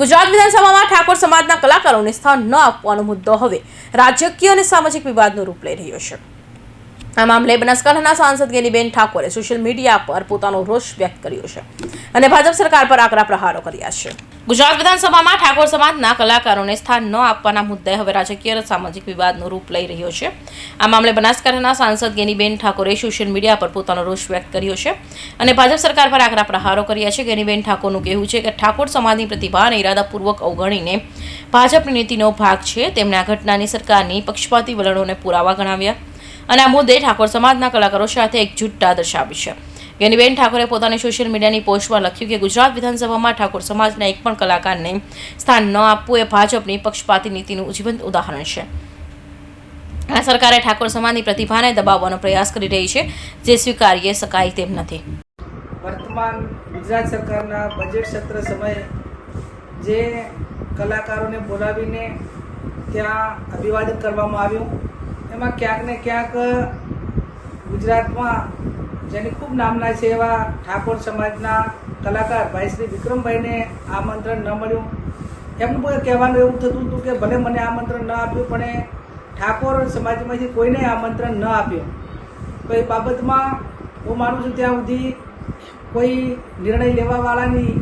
ગુજરાત વિધાનસભામાં ઠાકોર સમાજના કલાકારોને સ્થાન ન આપવાનો મુદ્દો હવે રાજકીય અને સામાજિક વિવાદનું રૂપ લઈ રહ્યો છે. આ મામલે બનાસકાંઠાના સાંસદ ગેનીબેન ઠાકોરે સોશિયલ મીડિયા પર પોતાનો રોષ વ્યક્ત કર્યો છે અને ભાજપ સરકાર પર આકરા પ્રહારો કર્યા છે. ગુજરાત વિધાનસભામાં ઠાકોર સમાજના કલાકારોને સ્થાન ન આપવાના મુદ્દે હવે રાજકીય સામાજિક વિવાદનું રૂપ લઈ રહ્યો છે. આ મામલે બનાસકાંઠાના સાંસદ ગેનીબેન ઠાકોરે સોશિયલ મીડિયા પર પોતાનો રોષ વ્યક્ત કર્યો છે અને ભાજપ સરકાર પર આકરા પ્રહારો કર્યા છે. ગેનીબેન ઠાકોરનું કહેવું છે કે ઠાકોર સમાજની પ્રતિભા અને ઇરાદાપૂર્વક અવગણીને ભાજપની નીતિનો ભાગ છે. તેમણે આ ઘટનાની સરકારની પક્ષપાતી વલણોને પુરાવા ગણાવ્યા. અને આ મુદ્દે ઠાકોર સમાજના કલાકારો સાથે એકજૂટતા દર્શાવી છે. ગેનીબેન ઠાકોરે પોતાની સોશિયલ મીડિયાની પોસ્ટમાં લખ્યું કે ગુજરાત વિધાનસભામાં ઠાકોર સમાજના એક પણ કલાકારને સ્થાન ન આપવું એ ભાજપની પક્ષપાતી નીતિનું જીવંત ઉદાહરણ છે. આ સરકારે ઠાકોર સમાજની પ્રતિભાને દબાવવાનો પ્રયાસ કરી રહી છે, જે સ્વીકારીએ શકાય તેમ નથી. વર્તમાન ગુજરાત સરકારના બજેટ સત્ર સમયે જે કલાકારોને બોલાવીને ત્યાં અભિવાદન કરવામાં આવ્યું. એમાં ક્યાંક ને ક્યાંક ગુજરાતમાં જેની ખૂબ નામના છે એવા ઠાકોર સમાજના કલાકાર ભાઈ શ્રી વિક્રમભાઈને આમંત્રણ ન મળ્યું. એમનું કોઈ કહેવાનું એવું થતું હતું કે ભલે મને આમંત્રણ ન આપ્યું, પણ એ ઠાકોર સમાજમાંથી કોઈને આમંત્રણ ન આપ્યું. તો એ બાબતમાં હું માનું છું ત્યાં સુધી કોઈ નિર્ણય લેવાવાળાની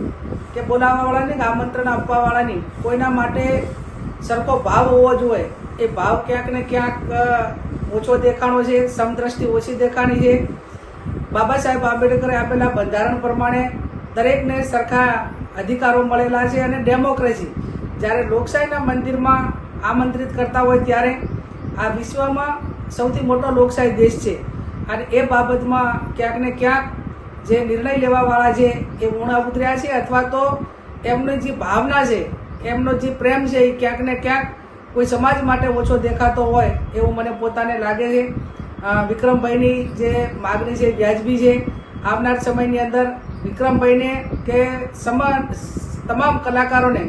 કે બોલાવવાવાળાની કે આમંત્રણ આપવાવાળાની કોઈના માટે સરખો ભાવ હોવો જોઈએ. એ ભાવ ક્યાંક ને ક્યાંક ઓછો દેખાણો છે, સમદ્રષ્ટિ ઓછી દેખાણી છે. બાબા સાહેબ આંબેડકરે આપેલા બંધારણ પ્રમાણે દરેકને સરખા અધિકારો મળેલા છે અને ડેમોક્રેસી. જ્યારે લોકશાહીના મંદિરમાં આમંત્રિત કરતા હોય ત્યારે આ વિશ્વમાં સૌથી મોટો લોકશાહી દેશ છે. અને એ બાબતમાં ક્યાંક ને ક્યાંક જે નિર્ણય લેવાવાળા છે એ ઊણા ઉતર્યા છે અથવા તો એમની જે ભાવના છે, એમનો જે પ્રેમ છે એ ક્યાંક ને ક્યાંક કોઈ સમાજ માટે ઓછો દેખાતો હોય એવું મને પોતાને લાગે છે. વિક્રમભાઈની જે માગણી છે, વ્યાજબી છે, આવનાર સમયની અંદર વિક્રમભાઈને કે સમાન, તમામ કલાકારોને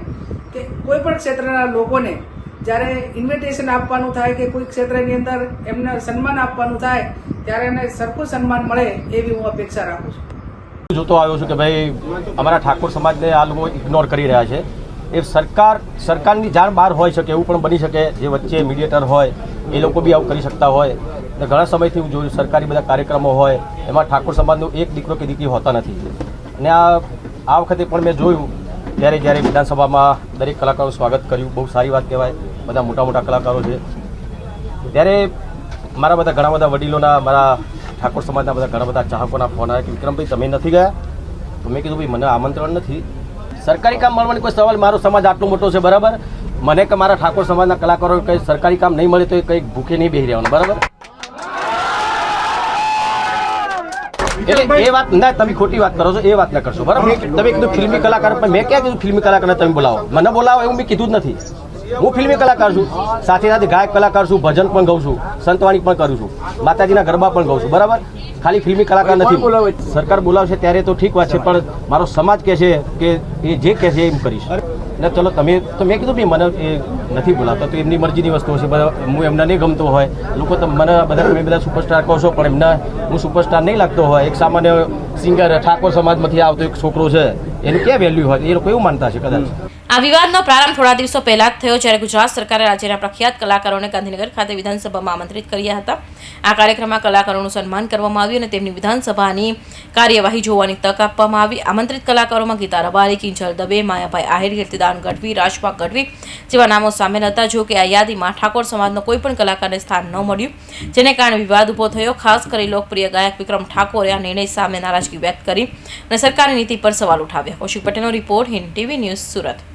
કે કોઈ પણ ક્ષેત્રના લોકોને જ્યારે ઇન્વિટેશન આપવાનું થાય કે કોઈ ક્ષેત્રની અંદર એમને સન્માન આપવાનું થાય, ત્યારે એને સરખું સન્માન મળે એવી હું અપેક્ષા રાખું છું. જોતો આવ્યો છું કે ભાઈ અમારા ઠાકોર સમાજને આ લોકો ઇગ્નોર કરી રહ્યા છે. એ સરકાર, સરકારની જાણ બહાર હોઈ શકે, એવું પણ બની શકે, જે વચ્ચે મીડિયેટર હોય, એ લોકો બી આવું કરી શકતા હોય. ને ઘણા સમયથી હું જોયું, સરકારી બધા કાર્યક્રમો હોય, એમાં ઠાકોર સમાજનો એક દીકરો કે દીકરી હોતા નથી. અને આ આ વખતે પણ મેં જોયું, ત્યારે જ્યારે વિધાનસભામાં દરેક કલાકારોનું સ્વાગત કર્યું, બહુ સારી વાત કહેવાય, બધા મોટા મોટા કલાકારો છે. ત્યારે મારા બધા ઘણા બધા વડીલોના, મારા ઠાકોર સમાજના બધા ઘણા બધા ચાહકોના ફોન આવ્યા કે, વિક્રમભાઈ, તમે નથી ગયા? તો મેં કીધું, ભાઈ, મને આમંત્રણ નથી. સરકારી કામ મળવાની કોઈ સવાલ? મારો સમાજ આટલો મોટો છે, બરાબર? મને કે મારા ઠાકોર સમાજના કલાકારો કંઈ સરકારી કામ નહીં મળે તો એ કંઈક ભૂખે નહીં બેસી રહેવાનું, બરાબર? એટલે એ વાત ના, તમે ખોટી વાત કરો છો, એ વાત ના કરશો, બરાબર? તમે કીધું ફિલ્મી કલાકાર મેં ક્યાં કીધું ફિલ્મી કલાકારને તમે બોલાવો? મને બોલાવો એવું મેં કીધું જ નથી. હું ફિલ્મી કલાકાર છું સાથે સાથે ગાયક કલાકાર છું ભજન પણ ગાઉં છું સંતવાણી પણ કરું છું માતાજીના ગરબા પણ ગાઉં છું બરાબર? ખાલી ફિલ્મી કલાકાર નથી. સરકાર બોલાવશે ત્યારે તો ઠીક વાત છે પણ મારો સમાજ કહે છે કે એ જે કહે છે એમ કરીશ. ને ચલો તમે તો મેં કીધું બી મને એ નથી બોલાવતા તો એમની મરજીની વસ્તુ હશે હું એમને નહીં ગમતો હોય. લોકો તો મને બધા તમે બધા સુપરસ્ટાર કહો છો પણ એમને હું સુપરસ્ટાર નહીં લાગતો હોય. એક સામાન્ય સિંગર ઠાકોર સમાજમાંથી આવતો એક છોકરો છે એનું ક્યાં વેલ્યુ હોય? એ લોકો એવું માનતા છે કદાચ. આ વિવાદનો પ્રારંભ થોડા દિવસો પહેલા જ થયો જ્યારે ગુજરાત સરકારે રાજ્યના પ્રખ્યાત કલાકારોને ગાંધીનગર ખાતે વિધાનસભામાં આમંત્રિત કર્યા હતા. આ કાર્યક્રમમાં કલાકારોનું સન્માન કરવામાં આવ્યું અને તેમની વિધાનસભાની કાર્યવાહી જોવાની તક આપવામાં આવી. આમંત્રિત કલાકારોમાં ગીતા રબારી, કિંજલ દવે, માયાભાઈ આહિર, કીર્તિદાન ગઢવી, રાજપા ગઢવી જેવા નામો સામેલ હતા. જો કે આ યાદીમાં ઠાકોર સમાજનો કોઈપણ કલાકારને સ્થાન ન મળ્યું, જેને કારણે વિવાદ ઊભો થયો. ખાસ કરી લોકપ્રિય ગાયક વિક્રમ ઠાકોરે આ નિર્ણય સામે નારાજગી વ્યક્ત કરી અને સરકારની નીતિ પર સવાલ ઉઠાવ્યા. કૌશિક પટેલનો report Hind TV news Surat.